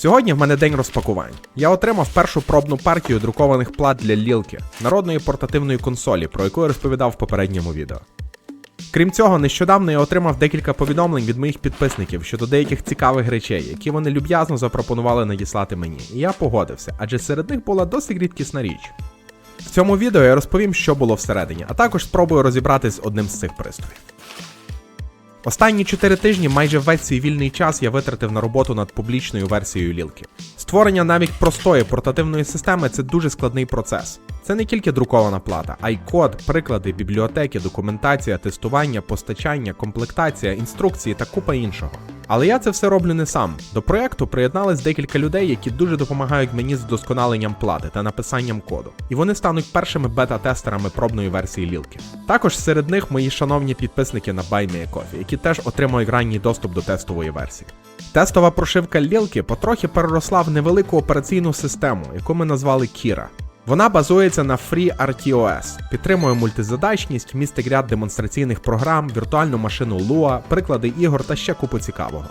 Сьогодні в мене день розпакувань. Я отримав першу пробну партію друкованих плат для лілки, народної портативної консолі, про яку я розповідав в попередньому відео. Крім цього, нещодавно я отримав декілька повідомлень від моїх підписників щодо деяких цікавих речей, які вони люб'язно запропонували надіслати мені, і я погодився, адже серед них була досить рідкісна річ. В цьому відео я розповім, що було всередині, а також спробую розібратись з одним з цих пристроїв. Останні 4 тижні майже весь свій вільний час я витратив на роботу над публічною версією лілки. Створення навіть простої портативної системи це дуже складний процес. Це не тільки друкована плата, а й код, приклади, бібліотеки, документація, тестування, постачання, комплектація, інструкції та купа іншого. Але я це все роблю не сам. До проекту приєднались декілька людей, які дуже допомагають мені з вдосконаленням плати та написанням коду. І вони стануть першими бета-тестерами пробної версії лілки. Також серед них мої шановні підписники на BuyMeACoffee, які теж отримують ранній доступ до тестової версії. Тестова прошивка лілки потрохи переросла в невелику операційну систему, яку ми назвали Kira. Вона базується на FreeRTOS, підтримує мультизадачність, містить ряд демонстраційних програм, віртуальну машину Lua, приклади ігор та ще купу цікавого.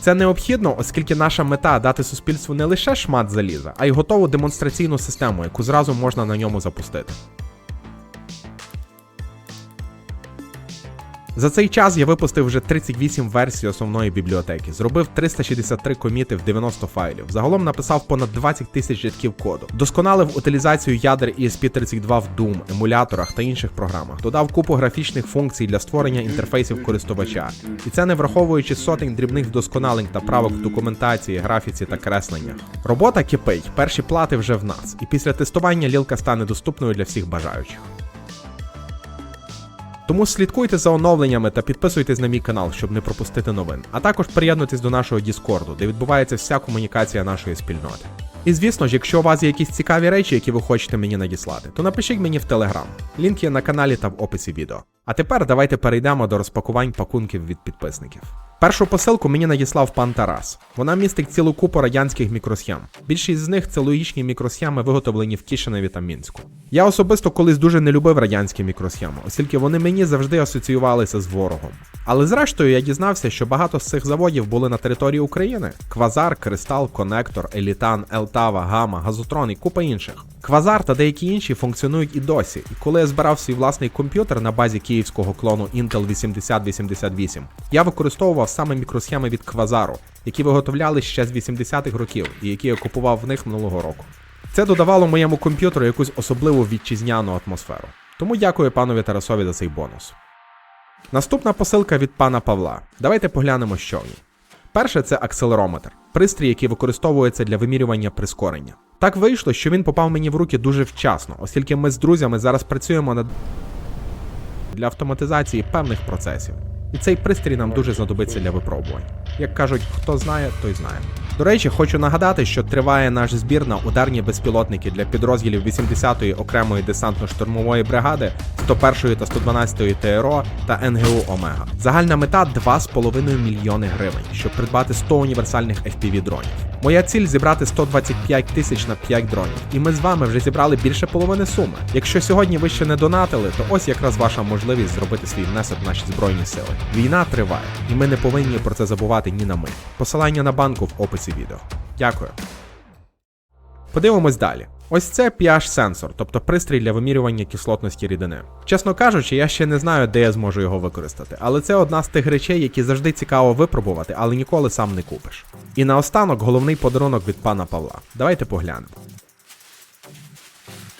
Це необхідно, оскільки наша мета дати суспільству не лише шмат заліза, а й готову демонстраційну систему, яку зразу можна на ньому запустити. За цей час я випустив вже 38 версій основної бібліотеки, зробив 363 коміти в 90 файлів. Загалом написав понад 20 тисяч рядків коду, досконалив утилізацію ядер ESP32 в Doom, емуляторах та інших програмах, додав купу графічних функцій для створення інтерфейсів користувача. І це не враховуючи сотень дрібних вдосконалень та правок в документації, графіці та кресленнях. Робота кипить, перші плати вже в нас, і після тестування лілка стане доступною для всіх бажаючих. Тому слідкуйте за оновленнями та підписуйтесь на мій канал, щоб не пропустити новин. А також приєднуйтесь до нашого Діскорду, де відбувається вся комунікація нашої спільноти. І звісно ж, якщо у вас є якісь цікаві речі, які ви хочете мені надіслати, то напишіть мені в Телеграм. Лінк є на каналі та в описі відео. А тепер давайте перейдемо до розпакувань пакунків від підписників. Першу посилку мені надіслав пан Тарас. Вона містить цілу купу радянських мікросхем. Більшість з них це логічні мікросхеми, виготовлені в Кишиневі та Мінську. Я особисто колись дуже не любив радянські мікросхеми, оскільки вони мені завжди асоціювалися з ворогом. Але зрештою я дізнався, що багато з цих заводів були на території України: Квазар, Кристал, Конектор, Елітан, Елтава, Гама, Газотрон і купа інших. Квазар та деякі інші функціонують і досі. І коли я збирав свій власний комп'ютер на базі київського клону Intel 8088, я використовував саме мікросхеми від Квазару, які виготовляли ще з 80-х років і які я купував в них минулого року. Це додавало моєму комп'ютеру якусь особливу вітчизняну атмосферу. Тому дякую панові Тарасові за цей бонус. Наступна посилка від пана Павла. Давайте поглянемо, що в ній. Перше це акселерометр, пристрій, який використовується для вимірювання прискорення. Так вийшло, що він попав мені в руки дуже вчасно, оскільки ми з друзями зараз працюємо над для автоматизації певних процесів. І цей пристрій нам дуже знадобиться для випробувань. Як кажуть, хто знає, той знає. До речі, хочу нагадати, що триває наш збір на ударні безпілотники для підрозділів 80-ї окремої десантно-штурмової бригади, 101-ї та 112-ї ТРО та НГУ Омега. Загальна мета 2,5 мільйони гривень, щоб придбати 100 універсальних FPV дронів. Моя ціль зібрати 125 тисяч на 5 дронів. І ми з вами вже зібрали більше половини суми. Якщо сьогодні ви ще не донатили, то ось якраз ваша можливість зробити свій внесок в наші збройні сили. Війна триває, і ми не повинні про це забувати ні на мить. Посилання на банку в описі відео. Дякую. Подивимось далі. Ось це pH-сенсор, тобто пристрій для вимірювання кислотності рідини. Чесно кажучи, я ще не знаю, де я зможу його використати, але це одна з тих речей, які завжди цікаво випробувати, але ніколи сам не купиш. І наостанок головний подарунок від пана Павла. Давайте поглянемо.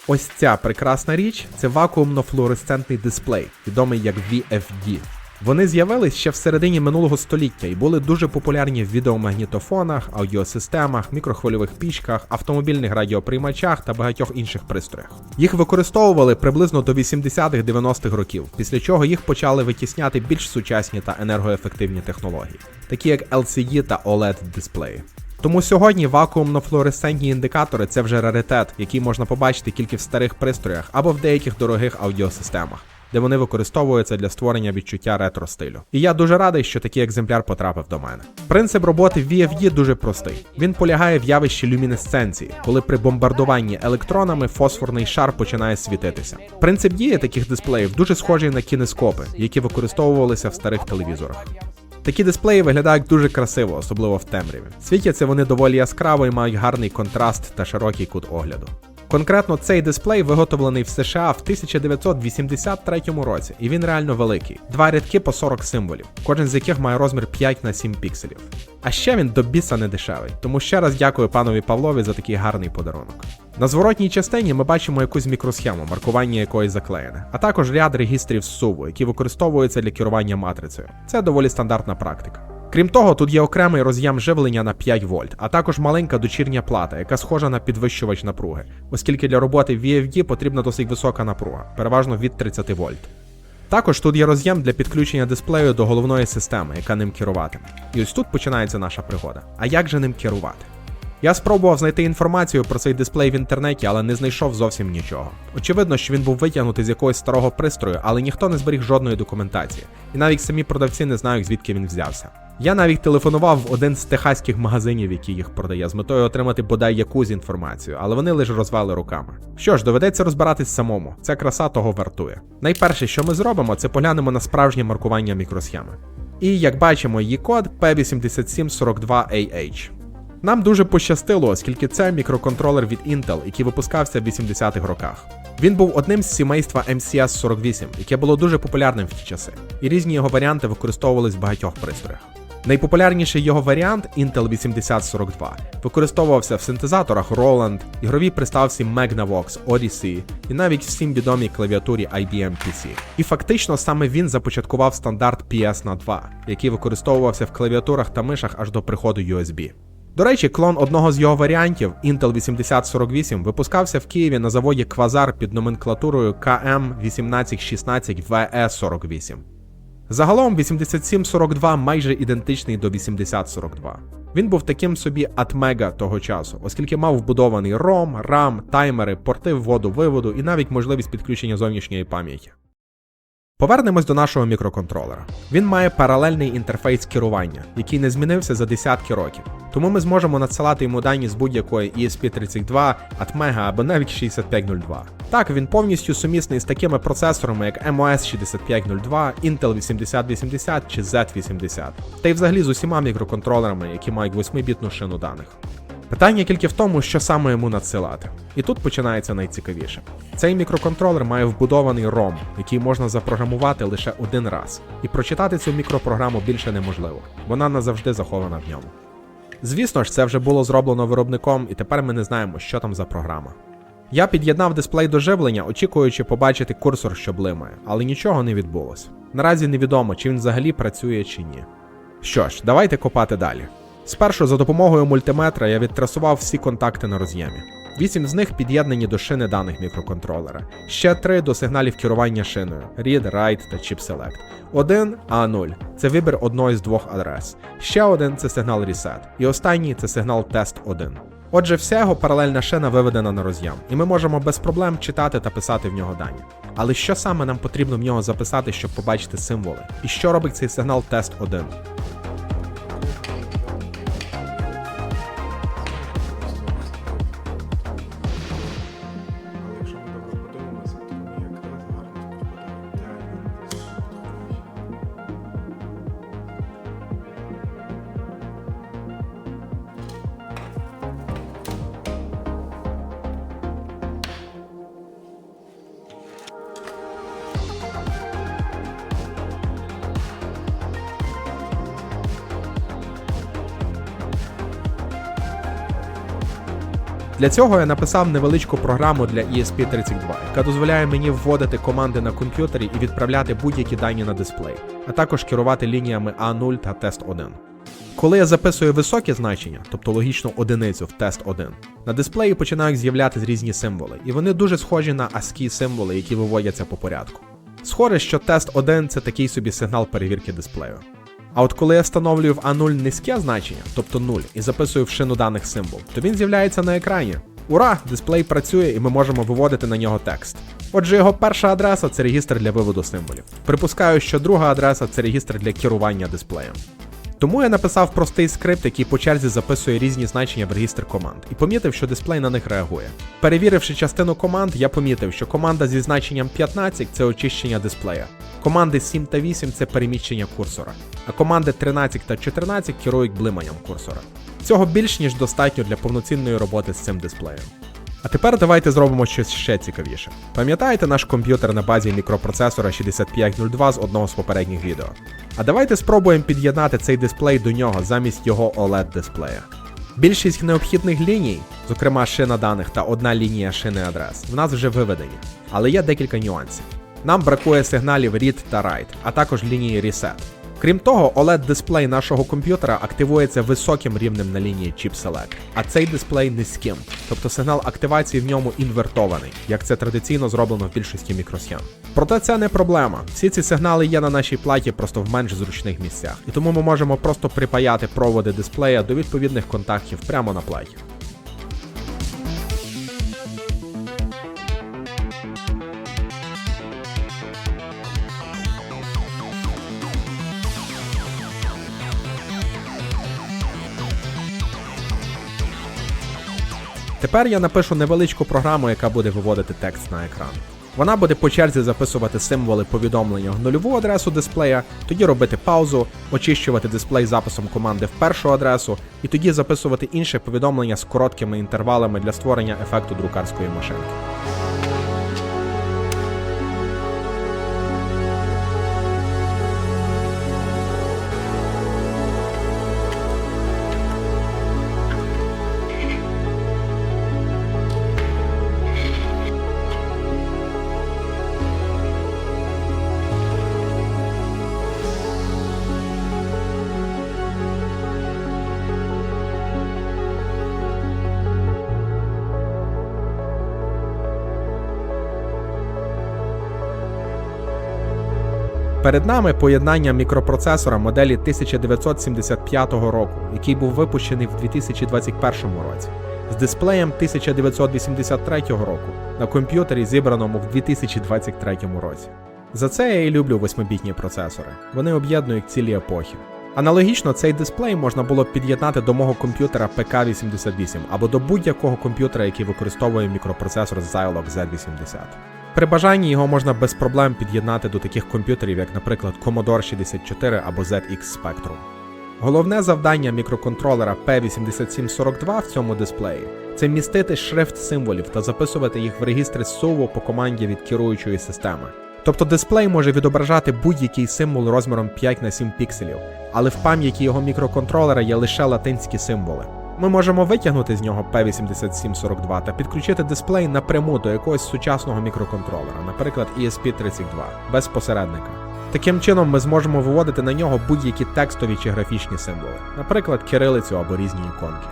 Ось ця прекрасна річ це вакуумно-флуоресцентний дисплей, відомий як VFD. Вони з'явились ще в середині минулого століття і були дуже популярні в відеомагнітофонах, аудіосистемах, мікрохвильових пічках, автомобільних радіоприймачах та багатьох інших пристроях. Їх використовували приблизно до 80-х-90-х років, після чого їх почали витісняти більш сучасні та енергоефективні технології, такі як LCD та OLED дисплеї. Тому сьогодні вакуумно-флуоресцентні індикатори це вже раритет, який можна побачити тільки в старих пристроях або в деяких дорогих аудіосистемах. Де вони використовуються для створення відчуття ретро стилю. І я дуже радий, що такий екземпляр потрапив до мене. Принцип роботи VFD дуже простий. Він полягає в явищі люмінесценції, коли при бомбардуванні електронами фосфорний шар починає світитися. Принцип дії таких дисплеїв дуже схожий на кінескопи, які використовувалися в старих телевізорах. Такі дисплеї виглядають дуже красиво, особливо в темряві. Світяться вони доволі яскраво і мають гарний контраст та широкий кут огляду. Конкретно цей дисплей виготовлений в США в 1983 році, і він реально великий. Два рядки по 40 символів, кожен з яких має розмір 5 на 7 пікселів. А ще він до біса не дешевий, тому ще раз дякую панові Павлові за такий гарний подарунок. На зворотній частині ми бачимо якусь мікросхему, маркування якої заклеєне, а також ряд регістрів суву, які використовуються для керування матрицею. Це доволі стандартна практика. Крім того, тут є окремий роз'єм живлення на 5 вольт, а також маленька дочірня плата, яка схожа на підвищувач напруги, оскільки для роботи VFD потрібна досить висока напруга, переважно від 30 вольт. Також тут є роз'єм для підключення дисплею до головної системи, яка ним керуватиме. І ось тут починається наша пригода. А як же ним керувати? Я спробував знайти інформацію про цей дисплей в інтернеті, але не знайшов зовсім нічого. Очевидно, що він був витягнутий з якогось старого пристрою, але ніхто не зберіг жодної документації, і навіть самі продавці не знають, звідки він взявся. Я навіть телефонував в один з техаських магазинів, який їх продає, з метою отримати бодай якусь інформацію, але вони лише розвели руками. Що ж, доведеться розбиратись самому. Ця краса того вартує. Найперше, що ми зробимо, це поглянемо на справжнє маркування мікросхеми. І як бачимо, її код P8742AH. Нам дуже пощастило, оскільки це мікроконтролер від Intel, який випускався в 80-х роках. Він був одним з сімейства MCS48, яке було дуже популярним в ті часи, і різні його варіанти використовувались в багатьох пристроях. Найпопулярніший його варіант Intel 8042 використовувався в синтезаторах Roland, ігровій приставці Magnavox Odyssey і навіть всім відомій клавіатурі IBM PC. І фактично саме він започаткував стандарт PS на 2, який використовувався в клавіатурах та мишах аж до приходу USB. До речі, клон одного з його варіантів Intel 8048 випускався в Києві на заводі Квазар під номенклатурою KM1816VE48. Загалом 8742 майже ідентичний до 8042. Він був таким собі атмега того часу, оскільки мав вбудований ROM, RAM, таймери, порти вводу-виводу і навіть можливість підключення зовнішньої пам'яті. Повернемось до нашого мікроконтролера. Він має паралельний інтерфейс керування, який не змінився за десятки років. Тому ми зможемо надсилати йому дані з будь-якої ESP32, Atmega або навіть 6502. Так, він повністю сумісний з такими процесорами, як MOS 6502, Intel 8080 чи Z80, та й взагалі з усіма мікроконтролерами, які мають 8-бітну шину даних. Питання тільки в тому, що саме йому надсилати. І тут починається найцікавіше. Цей мікроконтролер має вбудований ROM, який можна запрограмувати лише один раз, і прочитати цю мікропрограму більше неможливо, вона назавжди захована в ньому. Звісно ж, це вже було зроблено виробником, і тепер ми не знаємо, що там за програма. Я під'єднав дисплей до живлення, очікуючи побачити курсор, що блимає, але нічого не відбулося. Наразі невідомо, чи він взагалі працює чи ні. Що ж, давайте копати далі. Спершу за допомогою мультиметра я відтрасував всі контакти на роз'ємі. Вісім з них під'єднані до шини даних мікроконтролера, ще три до сигналів керування шиною Read, Write та Chip Select. Один A0 це вибір одної з двох адрес. Ще один це сигнал Reset. І останній це сигнал Test 1. Отже, вся його паралельна шина виведена на роз'єм, і ми можемо без проблем читати та писати в нього дані. Але що саме нам потрібно в нього записати, щоб побачити символи? І що робить цей сигнал Test 1? Для цього я написав невеличку програму для ESP32, яка дозволяє мені вводити команди на комп'ютері і відправляти будь-які дані на дисплей, а також керувати лініями A0 та Test 1. Коли я записую високі значення, тобто логічну одиницю в Test 1, на дисплеї починають з'являтися різні символи, і вони дуже схожі на ASCII символи, які виводяться по порядку. Схоже, що Test 1 це такий собі сигнал перевірки дисплею. А от коли я встановлюю в А0 низьке значення, тобто 0, і записую в шину даних символ, то він з'являється на екрані. Ура! Дисплей працює і ми можемо виводити на нього текст. Отже, його перша адреса це регістр для виводу символів. Припускаю, що друга адреса це регістр для керування дисплеєм. Тому я написав простий скрипт, який по черзі записує різні значення в регістр команд, і помітив, що дисплей на них реагує. Перевіривши частину команд, я помітив, що команда зі значенням 15 це очищення дисплея. Команди 7 та 8 це переміщення курсора, а команди 13 та 14 керують блиманням курсора. Цього більш ніж достатньо для повноцінної роботи з цим дисплеєм. А тепер давайте зробимо щось ще цікавіше. Пам'ятаєте наш комп'ютер на базі мікропроцесора 6502 з одного з попередніх відео? А давайте спробуємо під'єднати цей дисплей до нього замість його OLED дисплея. Більшість необхідних ліній, зокрема шина даних та одна лінія шини адрес, в нас вже виведені, але є декілька нюансів. Нам бракує сигналів read та write, а також лінії reset. Крім того, OLED-дисплей нашого комп'ютера активується високим рівнем на лінії Chip Select, а цей дисплей низьким, тобто сигнал активації в ньому інвертований, як це традиційно зроблено в більшості мікросхем. Проте це не проблема. Всі ці сигнали є на нашій платі просто в менш зручних місцях, і тому ми можемо просто припаяти проводи дисплея до відповідних контактів прямо на платі. Тепер я напишу невеличку програму, яка буде виводити текст на екран. Вона буде по черзі записувати символи повідомлення в нульову адресу дисплея, тоді робити паузу, очищувати дисплей записом команди в першу адресу, і тоді записувати інше повідомлення з короткими інтервалами для створення ефекту друкарської машинки. Перед нами поєднання мікропроцесора моделі 1975 року, який був випущений в 2021 році, з дисплеєм 1983 року на комп'ютері, зібраному в 2023 році. За це я і люблю восьмибітні процесори. Вони об'єднують цілі епохи. Аналогічно цей дисплей можна було б під'єднати до мого комп'ютера PK88 або до будь-якого комп'ютера, який використовує мікропроцесор Zilog Z80. При бажанні його можна без проблем під'єднати до таких комп'ютерів, як, наприклад, Commodore 64 або ZX Spectrum. Головне завдання мікроконтролера P8742 в цьому дисплеї це містити шрифт символів та записувати їх в регістри SUVO по команді від керуючої системи. Тобто дисплей може відображати будь-який символ розміром 5 на 7 пікселів, але в пам'яті його мікроконтролера є лише латинські символи. Ми можемо витягнути з нього P8742 та підключити дисплей напряму до якогось сучасного мікроконтролера, наприклад ESP32, без посередника. Таким чином ми зможемо виводити на нього будь-які текстові чи графічні символи, наприклад, кирилицю або різні іконки.